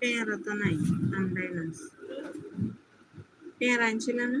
পেয়ারা তো নাই আমরাই নাচ পেয়ারা আনছিল না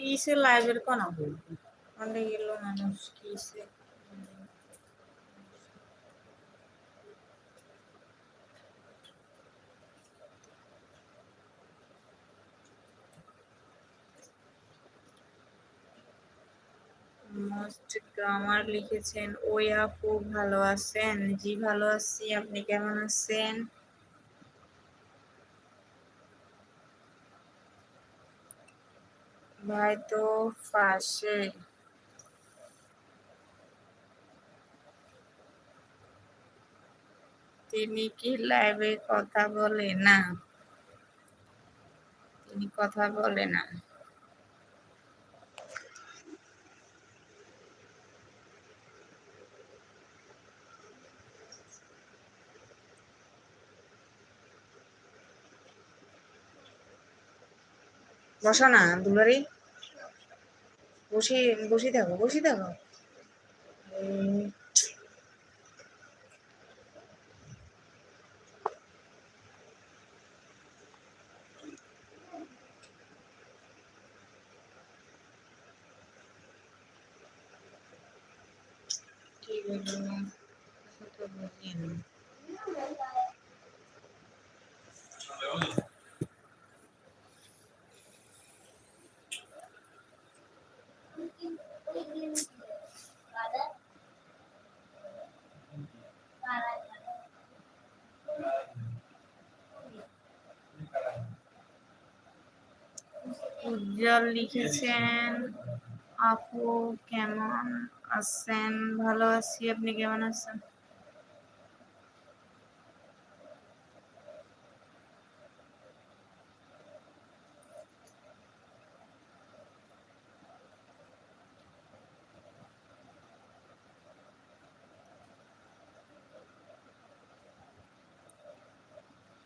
কিসে লাইভের কোন? অনেক গেল মানুষ কিসে? মোস্ট গ্রামার লিখেছেন ওই আপু ভালো আছেন? জি, ভালো আছি। আপনি কেমন আছেন? ভাই তো পাশে তিনি কি লাইভে কথা বলে না তিনি কথা বলে না বসো না দুলারি বসে বসে থাকো বসে থাকো উজ্জ্বল লিখেছেন। আপু কেমন আছেন? ভালো আছি, আপনি কেমন আছেন?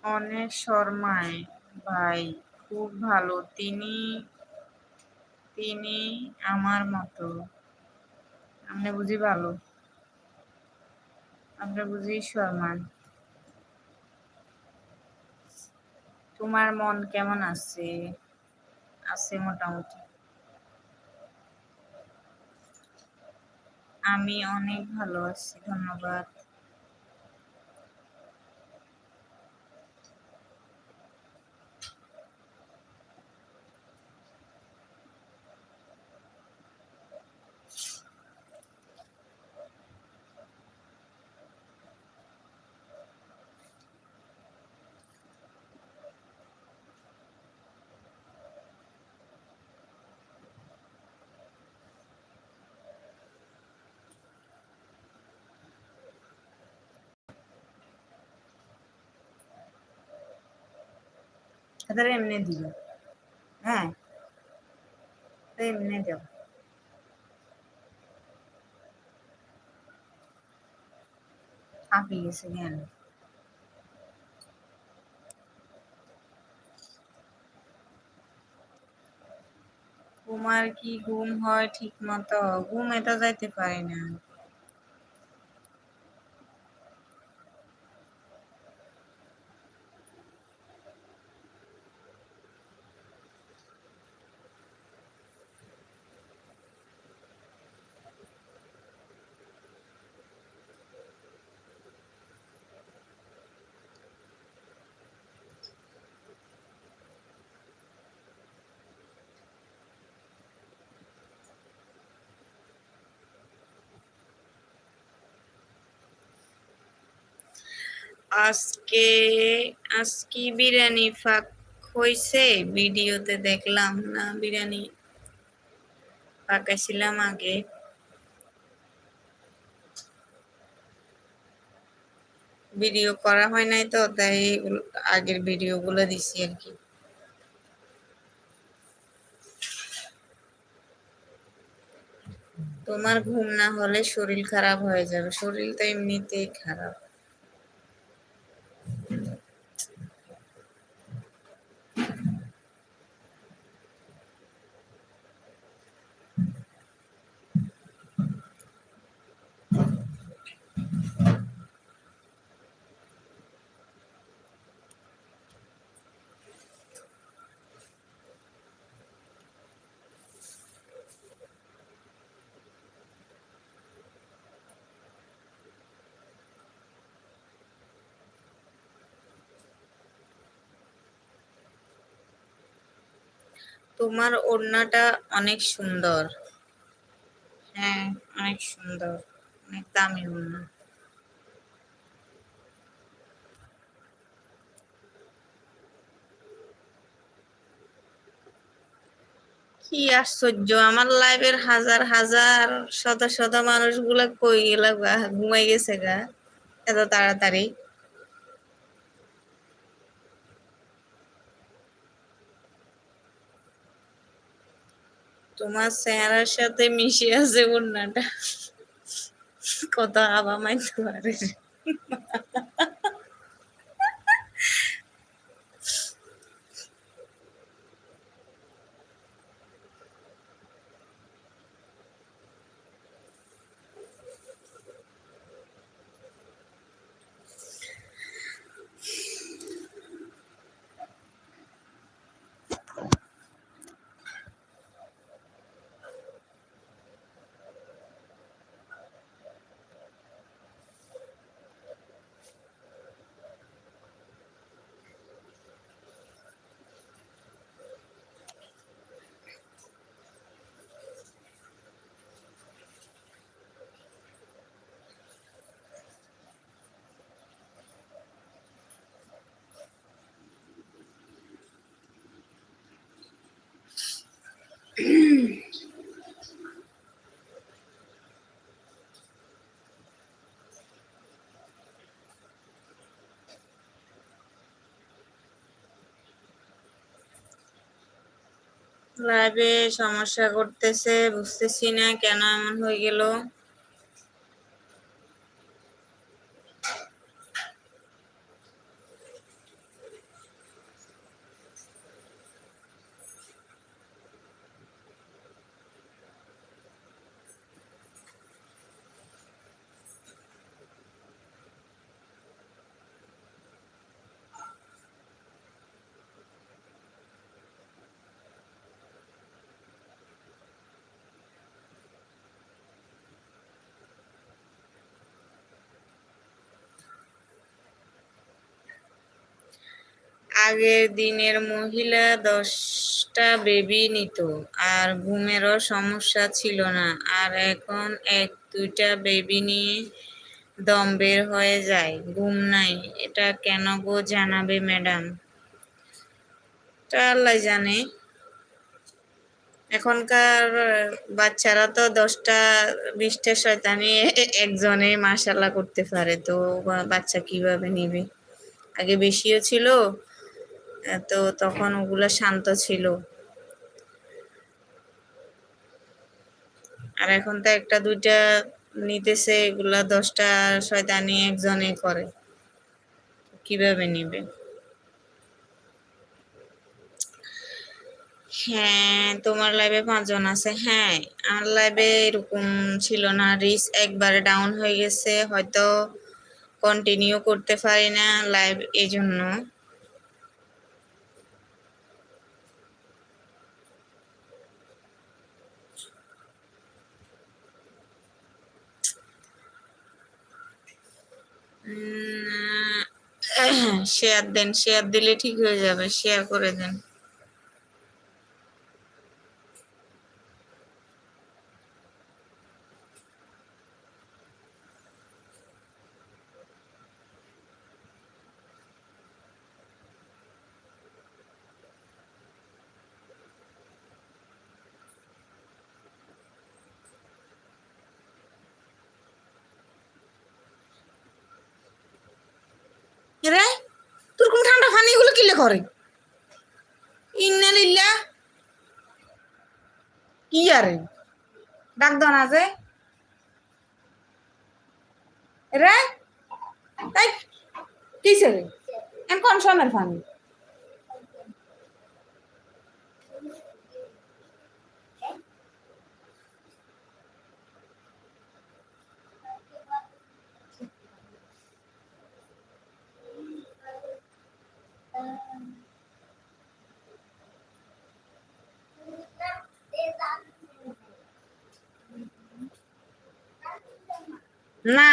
অনেক শর্মায়, ভাই, খুব ভালো। তিনি তিনি আমার মতো। আপনি বুঝি ভালো। আমরা বুঝি শর্মান তোমার মন কেমন আছে? আছে মোটামুটি। আমি অনেক ভালো আছি, ধন্যবাদ। তাদের এমনি দিল হ্যাঁ এমনি দেব হাঁপিয়ে গেছে জ্ঞান তোমার কি ঘুম হয় ঠিক মতো ঘুম এটা যাইতে পারে না আজকে আজকে বিরিয়ানি ফাঁক হয়েছে ভিডিওতে দেখলাম না, বিরিয়ানি পাকাইছিলাম আগে। ভিডিও করা হয় নাই তো, তাই আগের ভিডিও গুলো দিছি আর কি। তোমার ঘুম না হলে শরীর খারাপ হয়ে যাবে। শরীর তো এমনিতেই খারাপ। তোমার ওড়নাটা অনেক সুন্দর। হ্যাঁ অনেক সুন্দর, অনেক দামি ওড়না। কি আশ্চর্য, আমার লাইভের হাজার হাজার, শত শত মানুষগুলা কই গেল ঘুমাই গেছে গা, এত তাড়াতাড়ি। তোমার চেহারার সাথে মিশে আছে বন্যাটা। কত আবা মাইতে পারে। লাইভে সমস্যা করতেছে বুঝতেছি না কেন এমন হয়ে গেল। আগের দিনের মহিলা দশটা বেবি নিত, আর ঘুমেরও সমস্যা ছিল না। আর এখন এক দুইটা বেবি নিয়ে দম বের হয়ে যায়, ঘুম নাই। এটা কেন গো জানাবে ম্যাডাম আল্লাহ জানে। এখনকার বাচ্চারা তো দশটা বিশটা শয়তানি একজনে মাসাল্লাহ করতে পারে, তো বাচ্চা কীভাবে নিবে? আগে বেশিও ছিল তো তখন ওগুলো শান্ত ছিল। আর এখন তো একটা, দুইটা নিতেছে, এগুলা দশটা শয়তানি একজনে করে। কীভাবে নিবে? হ্যাঁ তোমার লাইভে পাঁচজন আছে। হ্যাঁ আমার লাইভে এরকম ছিল না। রিস একবারে ডাউন হয়ে গেছে। হয়তো কন্টিনিউ করতে পারি না লাইভ এই জন্য শেয়ার দেন শেয়ার দিলে ঠিক হয়ে যাবে শেয়ার করে দেন রে তোর কোন ঠান্ডা পানি এগুলো কিলে করে ইন্নালিল্লা কি আরে ডাক দন যে রে তাই কি রে এম কোন সময়ের পানি না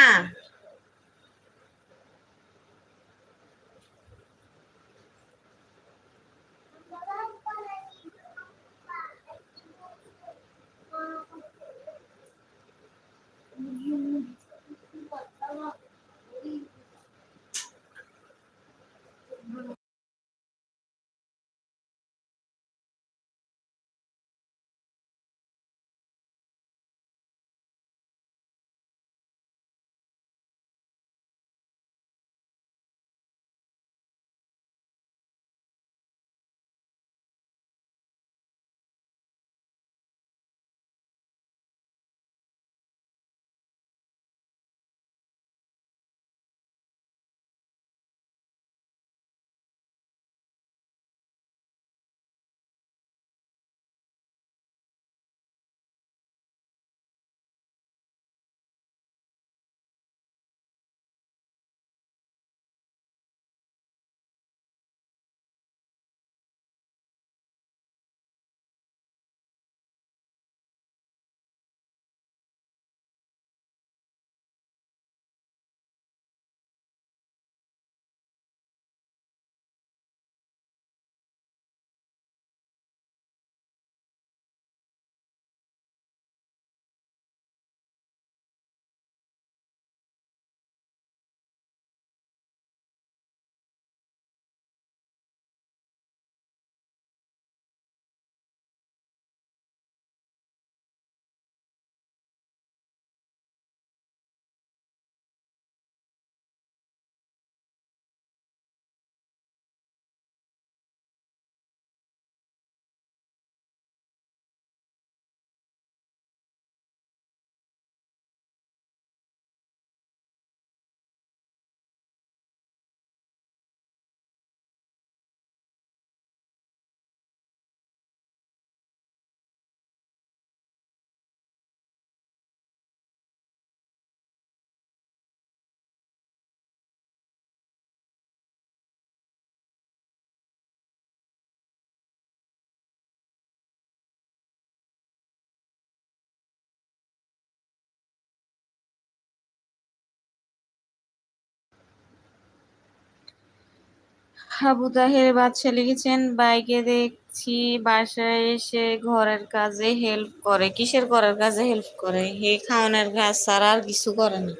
আবু তাহের বাদশা লিখেছেন, বাইকে দেখছি বাসায় এসে ঘরের কাজে হেল্প করে। কিসের ঘরের কাজে হেল্প করে? হে খাওয়ানোর কাজ ছাড়া আর কিছু করে না।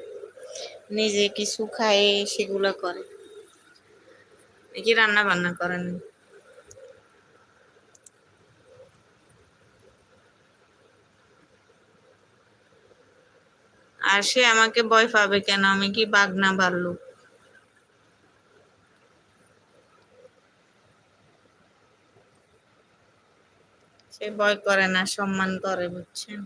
নিজে কিছু খায়, সেগুলো করে। কি রান্না বান্না করেন? আর সে আমাকে ভয় পাবে কেন? আমি কি বাঘ না সে ভয় করে না, সম্মান করে, বুঝছেন?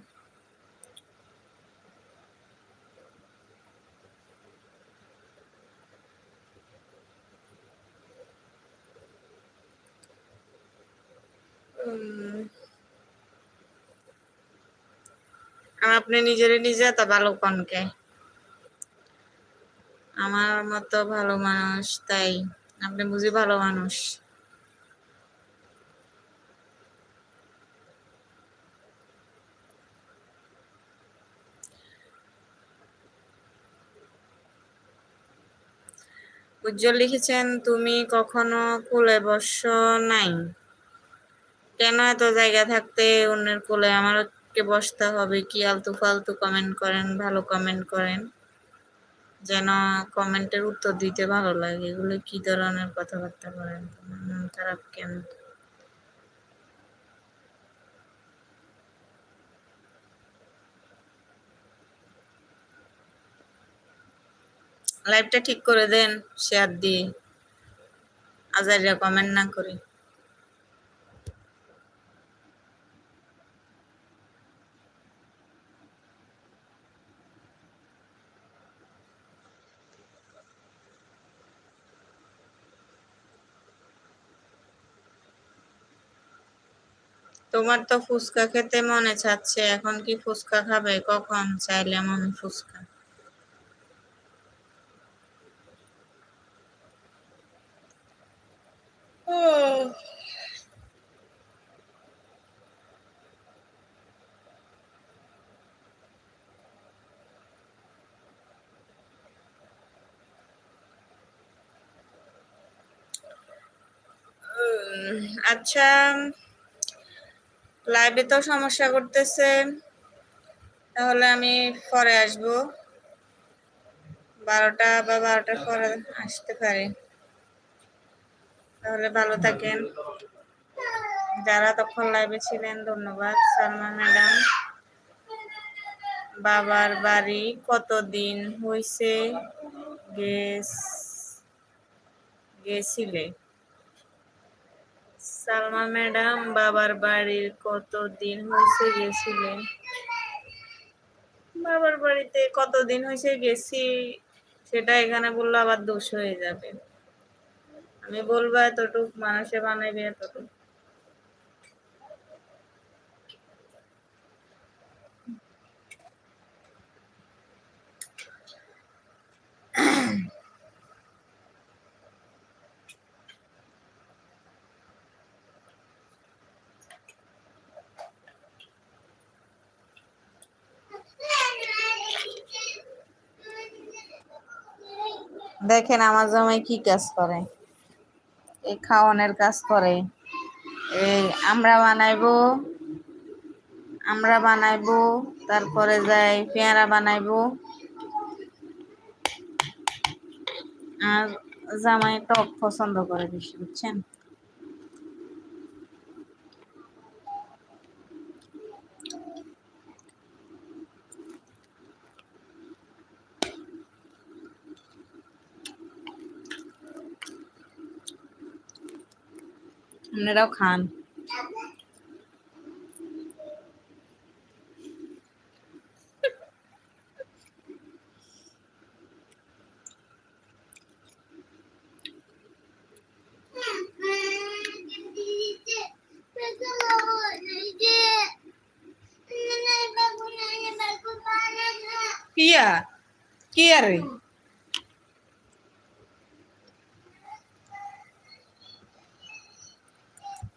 আপনি নিজেরই নিজে এত ভালো কনকে আমার মতো ভালো মানুষ, তাই। আপনি বুঝি ভালো মানুষ। উজ্জ্বল লিখেছেন, তুমি কখনো কোলে বস নাই। কেন এত জায়গা থাকতে অন্যের কোলে? আমারকে বসতে হবে কি? আলতু ফালতু কমেন্ট করেন, ভালো কমেন্ট করেন। যেন কমেন্টের উত্তর দিতে ভালো লাগে। এগুলো কি ধরনের কথাবার্তা বলেন? মন খারাপ কেন? লাইভটা ঠিক করে দেন শেয়ার দিয়ে। আজারিয়া কমেন্ট না করে। তোমার তো ফুচকা খেতে মনে চাচ্ছে, এখন কি ফুচকা খাবে? কখন? চাইলে আমি ফুচকা। আচ্ছা লাইভে তো সমস্যা করতেছে। তাহলে আমি পরে আসব। বারোটা বা বারোটার পরে আসতে পারি। তাহলে ভালো থাকেন। যারা তখন লাইভে ছিলেন, ধন্যবাদ। সালমা ম্যাডাম, বাবার বাড়ি কতদিন হয়েছে গেছিলে? সালমা ম্যাডাম, বাবার বাড়ির কতদিন হয়েছে গেছিলেন বাবার বাড়িতে কতদিন হয়েছে গেছি। সেটা এখানে বললে আবার দোষ হয়ে যাবে। আমি বলব এতটুক মানুষে বানাইবে এতটুক। দেখেন আমার জামাই কি কাজ করে। এই খাওয়ানোর কাজ করে। এই আমরা বানাইব আমরা বানাইব, তারপরে যাই পেয়ারা বানাইব। আর জামাই টক পছন্দ করে বেশি, বুঝছেন? আপনারাও খান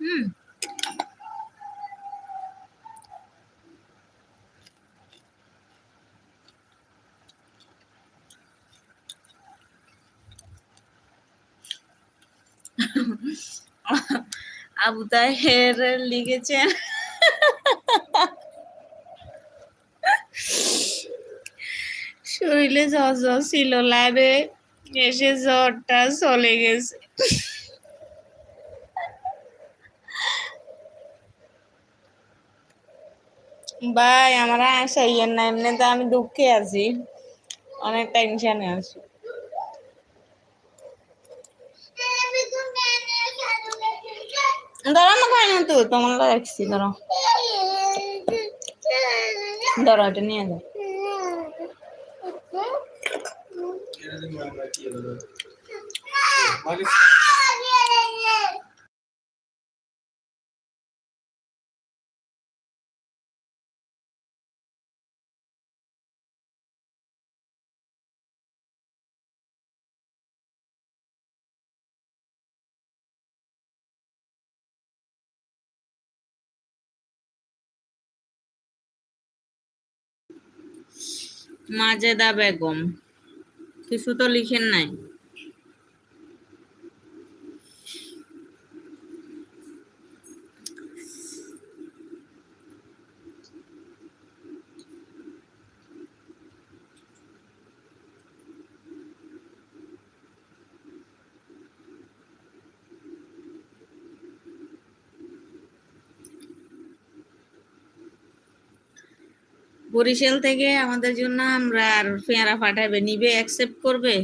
হুম আবু তাহের লিখেছেন। শরীরে জ্বর ছিল লাইভে এসে জ্বরটা চলে গেছে। ভাই আমার আশা ইয়ের না এমনিতে আমি দুঃখে আছি। অনেক টেনশনে আছি। ধরো না খাই না তো, তোমার রাখছি, ধরো। ধরো, এটা নিয়ে যাও। মাজেদা বেগম। কিছু তো লিখেন নাই। বরিশাল থেকে আমাদের জন্য আমরা আর পেয়ারা পাঠাবে, নিবে অ্যাকসেপ্ট করবে?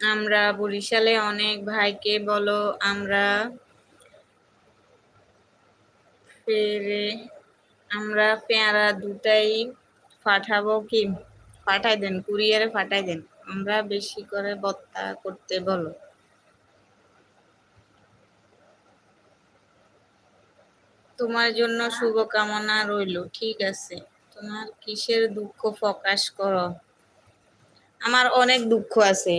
আমরা বরিশালে অনেক ভাইকে বলো, আমরা ফেরে আমরা পেয়ারা দুটাই পাঠাবো কি? পাঠাই দেন, কুরিয়ারে পাঠাই দেন। আমরা বেশি করে বত্তা করতে বলো। তোমার জন্য শুভকামনা রইল, ঠিক আছে। তোমার কিসের দুঃখ প্রকাশ করো? আমার অনেক দুঃখ আছে।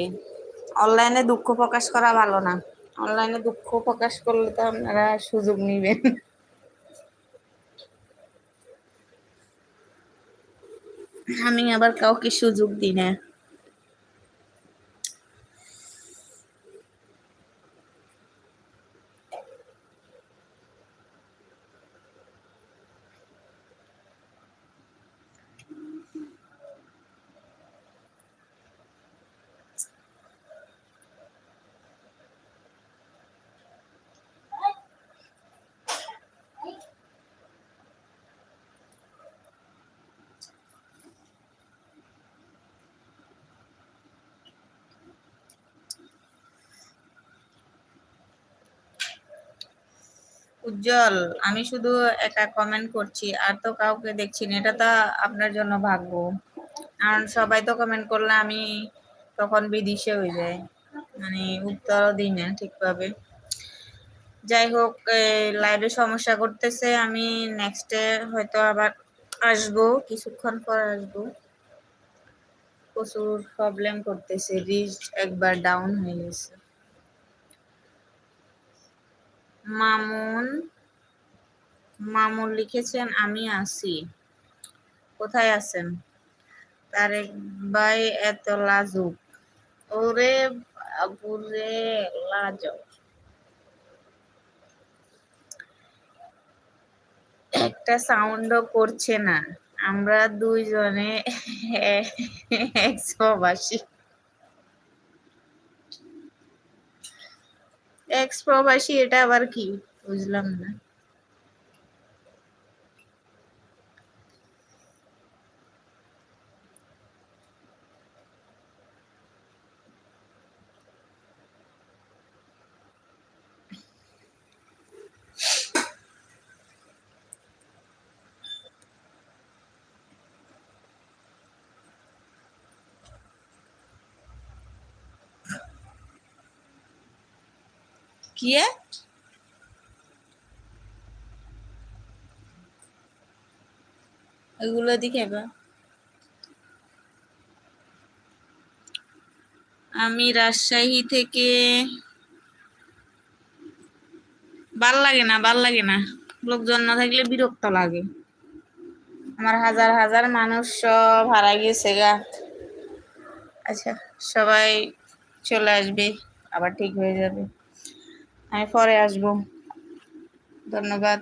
অনলাইনে দুঃখ প্রকাশ করা ভালো না। অনলাইনে দুঃখ প্রকাশ করলে তো আপনারা সুযোগ নিবেন। আমি আবার কাউকে সুযোগ দিই না। উজ্জ্বল, আমি শুধু একা কমেন্ট করছি, আর তো কাউকে দেখছি না, এটা তো আপনার জন্য ভাগ্য। কারণ সবাই তো কমেন্ট করলে আমি তখন বিদিশে হয়ে যায় মানে উত্তরও দিই না ঠিকভাবে। যাই হোক লাইভে সমস্যা করতেছে, আমি নেক্সটে হয়তো আবার আসব, কিছুক্ষণ পর আসব। প্রচুর প্রবলেম করতেছে রিচ একবার ডাউন হয়ে গেছে। মামুন মামুন লিখেছেন, আমি আছি। কোথায় আছেন? তারেক ভাই, এত লাজুক। ওরে বাবুরে, লাজক। একটা সাউন্ডও করছে না। আমরা দুইজনে এক্স প্রবাসী এক্স প্রবাসী এটা আবার কি? বুঝলাম না। কি এগুলো দিকে আমি রাজশাহী থেকে ভালো লাগে না, ভালো লাগে না। লোকজন না থাকলে বিরক্ত লাগে। আমার হাজার হাজার মানুষ সব হারা গেছে গা। আচ্ছা সবাই চলে আসবে, আবার ঠিক হয়ে যাবে। আমি পরে আসব। ধন্যবাদ।